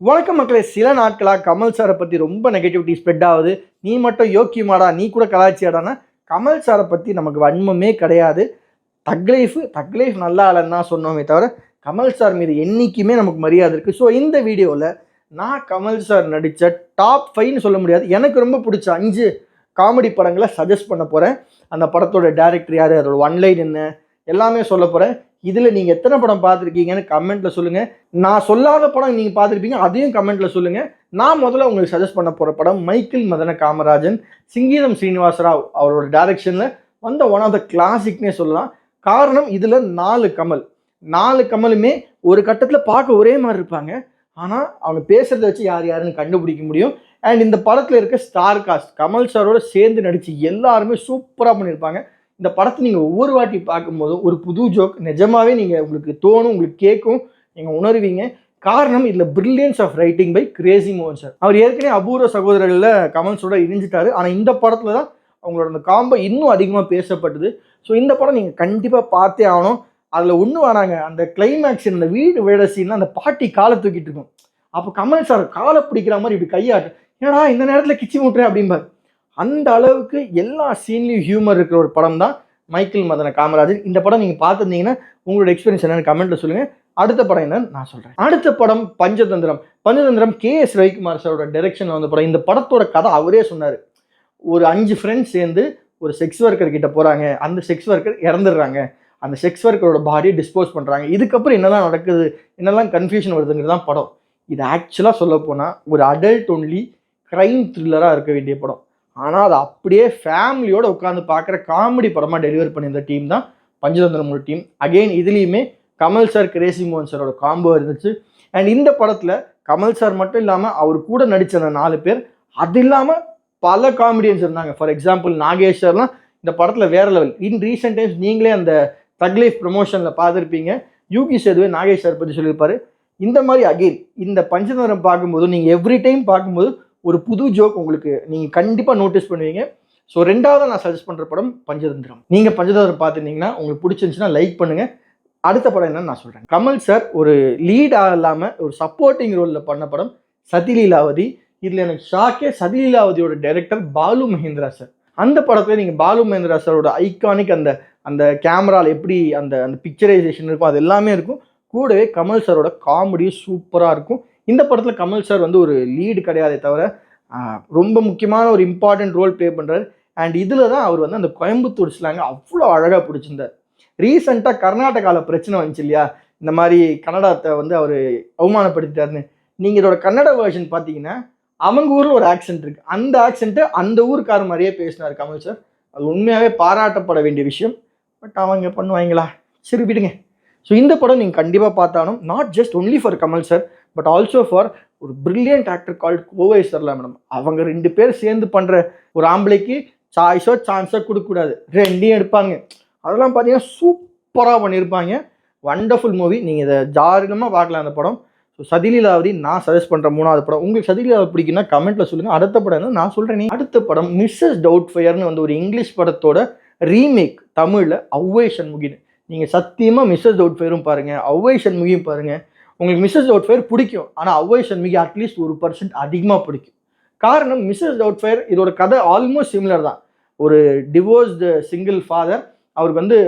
வணக்கம் மக்களே சில நாட்களாக கமல் சாரை பற்றி ரொம்ப நெகட்டிவிட்டி ஸ்ப்ரெட் ஆகுது. நீ மட்டும் யோக்கியமாடா நீ கூட கலாச்சியாடானா கமல் சாரை பற்றி நமக்கு வன்மமே கிடையாது. தக்லைஃபு தக்லைஃப் நல்லா இல்லைன்னு தான் சொன்னோமே தவிர கமல் சார் மீது என்றைக்குமே நமக்கு மரியாதை இருக்குது ஸோ இந்த வீடியோவில் நான் கமல் சார் நடித்த டாப் ஃபைவ்னு சொல்ல முடியாது. எனக்கு ரொம்ப பிடிச்ச அஞ்சு காமெடி படங்களை சஜஸ்ட் பண்ண போகிறேன் அந்த படத்தோட டேரக்டர் யார்? அதோட ஒன்லைன் என்ன? எல்லாமே சொல்ல போகிறேன் இதில் நீங்கள் எத்தனை படம் பார்த்துருக்கீங்கன்னு கமெண்ட்டில் சொல்லுங்கள் நான் சொல்லாத படம் நீங்கள் பார்த்துருப்பீங்க அதையும் கமெண்ட்டில் சொல்லுங்கள் நான் முதல்ல உங்களுக்கு சஜஸ்ட் பண்ண போகிற படம் மைக்கேல் மதன காமராஜன் சிங்கீதம் ஸ்ரீனிவாசராவ் அவரோட டைரக்ஷனில் வந்த ஒன் ஆஃப் த கிளாசிக்னே சொல்லலாம். காரணம் இதில் நாலு கமல். நாலு கமலுமே ஒரு கட்டத்தில் பார்க்க ஒரே மாதிரி இருப்பாங்க. ஆனால் அவங்க பேசுகிறத வச்சு யார் யாருன்னு கண்டுபிடிக்க முடியும். அண்ட் இந்த படத்தில் இருக்க ஸ்டார் காஸ்ட் கமல் சாரோட சேர்ந்து நடித்து எல்லாருமே சூப்பராக பண்ணியிருப்பாங்க. இந்த படத்தை நீங்கள் ஒவ்வொரு வாட்டி பார்க்கும்போதும் ஒரு புது ஜோக் நிஜமாவே நீங்கள் உங்களுக்கு தோணும் உங்களுக்கு கேட்கும் நீங்கள் உணர்வீங்க. காரணம் இதில் brilliance of writing by Crazy மோகன் சார் அவர் ஏற்கனவே அபூர்வ சகோதரர்களில் கமல்ஸோட இணைஞ்சிட்டாரு. ஆனால் இந்த படத்தில் தான் அவங்களோட அந்த காம்போ இன்னும் அதிகமாக பேசப்பட்டது. ஸோ இந்த படம் நீங்கள் கண்டிப்பாக பார்த்தே ஆகணும். அதில் ஒன்று வராங்க அந்த கிளைமேக்ஸ் அந்த வீடு வேட சீனில் அந்த பாட்டி காலை தூக்கிட்டு இருக்கும். அப்போ கமல் சார் காலை பிடிக்கிற மாதிரி இப்படி கையாட்டு. ஏன்னா இந்த நேரத்தில் கிச்சி மூட்டுறேன் அப்படிம்பார். அந்த அளவுக்கு எல்லா சீன்லையும் ஹியூமர் இருக்கிற ஒரு படம் தான் மைக்கேல் மதன காமராஜர். இந்த படம் நீங்கள் பார்த்துருந்தீங்கன்னா உங்களோட எக்ஸ்பீரியன்ஸ் என்னென்னு கமெண்ட்டில் சொல்லுங்கள் அடுத்த படம் என்னன்னு நான் சொல்கிறேன் அடுத்த படம் பஞ்சதந்திரம். பஞ்சதந்திரம் கே எஸ் ரவிக்குமார் சாரோட டைரெக்ஷனில் வந்த படம். இந்த படத்தோட கதை அவரே சொன்னார். ஒரு அஞ்சு ஃப்ரெண்ட்ஸ் சேர்ந்து ஒரு செக்ஸ் ஒர்க்கர் கிட்ட போகிறாங்க அந்த செக்ஸ் ஒர்க்கர் இறந்துடுறாங்க. அந்த செக்ஸ் ஒர்க்கரோட பாடியை டிஸ்போஸ் பண்ணுறாங்க இதுக்கப்புறம் என்னெல்லாம் நடக்குது என்னெல்லாம் கன்ஃபியூஷன் வருதுங்கிறது தான் படம். இது ஆக்சுவலாக சொல்ல போனால் ஒரு அடல்ட் ஒன்லி க்ரைம் த்ரில்லராக இருக்க வேண்டிய படம். ஆனால் அது அப்படியே ஃபேமிலியோடு உட்காந்து பார்க்குற காமெடி படமாக டெலிவர் பண்ணியிருந்த டீம் தான் பஞ்சதந்திரம் ஒரு டீம் அகெயின் இதுலேயுமே கமல் சார் கிரேசி மோகன் சாரோட காம்போ இருந்துச்சு. அண்ட் இந்த படத்தில் கமல் சார் மட்டும் இல்லாமல் அவர் கூட நடித்த அந்த நாலு பேர் அது இல்லாமல் பல காமெடியன்ஸ் இருந்தாங்க. ஃபார் எக்ஸாம்பிள் நாகேஸ்வர்லாம் இந்த படத்தில் வேற லெவல் இன் ரீசெண்ட் டைம்ஸ் நீங்களே அந்த தக் லைஃப் ப்ரமோஷனில் பார்த்துருப்பீங்க. யூகி சேதுவே நாகேஸ்வர் பற்றி சொல்லியிருப்பாரு. இந்த மாதிரி அகெயின் இந்த பஞ்சதந்திரம் பார்க்கும்போது நீங்கள் எவ்ரி டைம் பார்க்கும்போது ஒரு புது ஜோக் உங்களுக்கு நீங்கள் கண்டிப்பாக நோட்டீஸ் பண்ணுவீங்க. ஸோ ரெண்டாவது நான் சஜஸ்ட் பண்ணுற படம் பஞ்சதந்திரம். நீங்கள் பஞ்சதந்திரம் பார்த்துருந்தீங்கன்னா உங்களுக்கு பிடிச்சிருந்துச்சுன்னா லைக் பண்ணுங்கள் அடுத்த படம் என்னன்னு நான் சொல்கிறேன் கமல் சார் ஒரு லீடாக இல்லாமல் ஒரு சப்போர்ட்டிங் ரோலில் பண்ண படம் சதிலீலாவதி. இதில் எனக்கு ஷாக்கே சதிலீலாவதியோட டைரக்டர் பாலு மஹேந்திரா சார் அந்த படத்தில் நீங்கள் பாலு மஹேந்திரா சாரோட ஐக்கானிக் அந்த அந்த கேமராவில் எப்படி அந்த அந்த பிக்சரைசேஷன் இருக்கும் அது எல்லாமே இருக்கும். கூடவே கமல் சாரோட காமெடியும் சூப்பராக இருக்கும். இந்த படத்தில் கமல் சார் வந்து ஒரு லீடு கிடையாதே தவிர ரொம்ப முக்கியமான ஒரு இம்பார்ட்டன்ட் ரோல் ப்ளே பண்ணுறாரு அண்ட் இதில் தான் அவர் வந்து அந்த கோயம்புத்தூர் ஸ்லாங் அவ்வளோ அழகாக பிடிச்சிருந்தார். ரீசெண்டாக கர்நாடகாவில் பிரச்சனை வந்துச்சு இல்லையா? இந்த மாதிரி கன்னடத்தை வந்து அவர் அவமானப்படுத்திட்டாருன்னு. நீங்கள் இதோட கன்னட வேர்ஷன் பார்த்தீங்கன்னா அவங்க ஊரில் ஒரு ஆக்சென்ட் இருக்குது அந்த ஆக்சென்ட்டு அந்த ஊருக்கார மாதிரியே பேசினார் கமல் சார். அது உண்மையாகவே பாராட்டப்பட வேண்டிய விஷயம். பட் அவங்க பண்ணுவாங்களா? சரி விடுங்க. ஸோ இந்த படம் நீங்கள் கண்டிப்பாக பார்த்தாலும் not just only for Kamal sir but also for ஒரு brilliant actor called Kovai Sarala madam அவங்க ரெண்டு பேர் சேர்ந்து பண்ணுற ஒரு ஆம்பளைக்கு சாய்ஸோ சான்ஸோ கொடுக்கக்கூடாது. ரெண்டையும் எடுப்பாங்க. அதெல்லாம் பார்த்தீங்கன்னா சூப்பராக பண்ணியிருப்பாங்க. வண்டர்ஃபுல் மூவி நீங்கள் இதை ஜாரிகமாக பார்க்கலாம் அந்த படம். ஸோ சதிலீலாவதி நான் சஜஸ்ட் பண்ணுற மூணாவது படம். உங்களுக்கு சதிலீலாவதி பிடிக்குன்னா கமெண்ட்டில் சொல்லுங்கள் அடுத்த படம் என்ன? நான் சொல்கிறேன் அடுத்த படம் மிஸ்ஸஸ் டவுட் ஃபயர்னு வந்து ஒரு இங்கிலீஷ் படத்தோட ரீமேக் தமிழில் ஔவை சண்முகின்னு நீங்கள் சத்தியமாக மிஸ்ஸஸ் டவுட் ஃபயரும் பாருங்கள் ஔவை சண்முகியும் பாருங்கள் உங்களுக்கு மிஸ்ஸஸ் டவுட் ஃபயர் பிடிக்கும் ஆனால் அவ்வை சண்முகி அட்லீஸ்ட் ஒரு பர்சன்ட் அதிகமாக பிடிக்கும். காரணம் மிஸ்ஸஸ் டவுட் ஃபயர் இதோட கதை ஆல்மோஸ்ட் சிமிலர் தான். ஒரு டிவோர்ஸ்டு சிங்கிள் ஃபாதர் அவருக்கு வந்து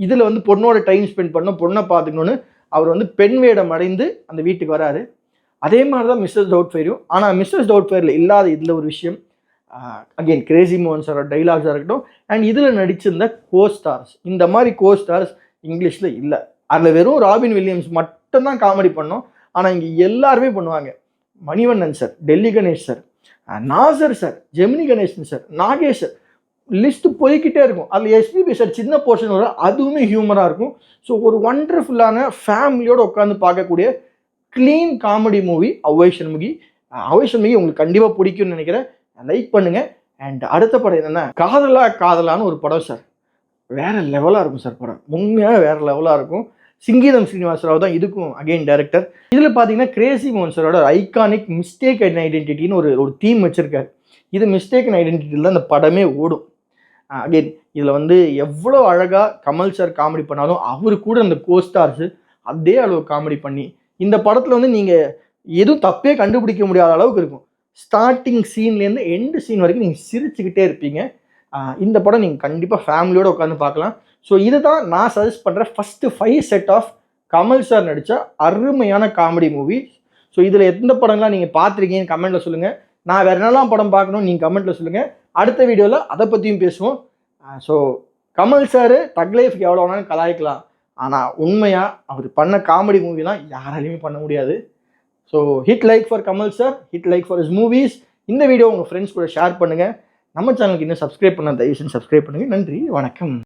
இதில் வந்து பொண்ணோட டைம் ஸ்பெண்ட் பண்ணணும் பொண்ணை பார்த்துக்கணுன்னு அவர் வந்து பெண் வேடம் அடைந்து அந்த வீட்டுக்கு வராரு. அதே மாதிரி தான் மிஸ்ஸஸ் டவுட் ஃபயரும் ஆனால் மிஸ்ஸஸ் டவுட் ஃபயரில் இல்லாத இதில் ஒரு விஷயம் அகெயின் கிரேசி மோகன் சாரோட டைலாக்ஸாக இருக்கட்டும் அண்ட் இதில் நடிச்சிருந்த கோ ஸ்டார்ஸ் இந்த மாதிரி கோ ஸ்டார்ஸ் இங்கிலீஷில் இல்லை. அதில் வெறும் ராபின் வில்லியம்ஸ் மட்டும்தான் காமெடி பண்ணோம். ஆனால் இங்கே எல்லாருமே பண்ணுவாங்க. Manivannan sir Delhi Ganesh sir Nassar sir Gemini Ganesan sir Nagesh sir list போய்கிட்டே இருக்கும். அதில் எஸ்பிபி சார் சின்ன போர்ஷன் வரும். அதுவுமே ஹியூமராக இருக்கும். ஸோ ஒரு ஒண்டர்ஃபுல்லான ஃபேமிலியோடு உட்காந்து பார்க்கக்கூடிய clean comedy movie Avvai Shanmugi ah Avvai Shanmugi உங்களுக்கு கண்டிப்பாக பிடிக்கும்னு நினைக்கிறேன். லைக் பண்ணுங்கள் அண்ட் அடுத்த படம் என்னென்னா காதலா காதலான்னு ஒரு படம் சார் வேறு லெவலாக இருக்கும் சார் படம். உண்மையாக வேறு லெவலாக இருக்கும். சிங்கீதம் ஸ்ரீனிவாசராவ் தான் இதுக்கும் அகைன் டைரக்டர் இதில் பார்த்தீங்கன்னா கிரேசி மோகன் ஐகானிக் மிஸ்டேக் அண்ட் ஐடென்டிட்டின்னு ஒரு ஒரு தீம் வச்சுருக்காரு. இது மிஸ்டேக் அண்ட் ஐடென்டிட்டியில் தான் இந்த படமே ஓடும். அகைன் இதில் வந்து எவ்வளோ அழகாக கமல் சார் காமெடி பண்ணாலும் அவர் கூட அந்த கோஸ்டார்ஸு அதே அளவு காமெடி பண்ணி இந்த படத்தில் வந்து நீங்கள் எதுவும் தப்பே கண்டுபிடிக்க முடியாத அளவுக்கு இருக்கும். ஸ்டார்டிங் சீன்லேருந்து எண்டு சீன் வரைக்கும் நீங்கள் சிரிச்சுக்கிட்டே இருப்பீங்க. இந்த படம் நீங்கள் கண்டிப்பாக ஃபேமிலியோடு உட்காந்து பார்க்கலாம். ஸோ இதுதான் நான் சஜஸ்ட் பண்ணுற first five set of Kamal sir நடித்த அருமையான காமெடி மூவி ஸோ இதில் எந்த படம்லாம் நீங்கள் பார்த்துருக்கீங்கன்னு கமெண்ட்டில் சொல்லுங்கள் நான் வேறு என்னெல்லாம் படம் பார்க்கணும் நீங்கள் கமெண்ட்டில் சொல்லுங்கள் அடுத்த வீடியோவில் அதை பற்றியும் பேசுவோம். ஸோ கமல் சார் தக் லைஃப்க்கு எவ்வளோ வேணாலும் கலாய்க்கலாம். ஆனால் உண்மையாக அவர் பண்ண காமெடி மூவிலாம் யாராலையுமே பண்ண முடியாது. So hit like for Kamal sir hit like for his movies இந்த வீடியோ உங்கள் ஃப்ரெண்ட்ஸ் கூட ஷேர் பண்ணுங்கள் நம்ம சேனலுக்கு இன்னும் சப்ஸ்கிரைப் பண்ண தயவு செஞ்சு சப்ஸ்கிரைப் பண்ணுங்கள் நன்றி வணக்கம்.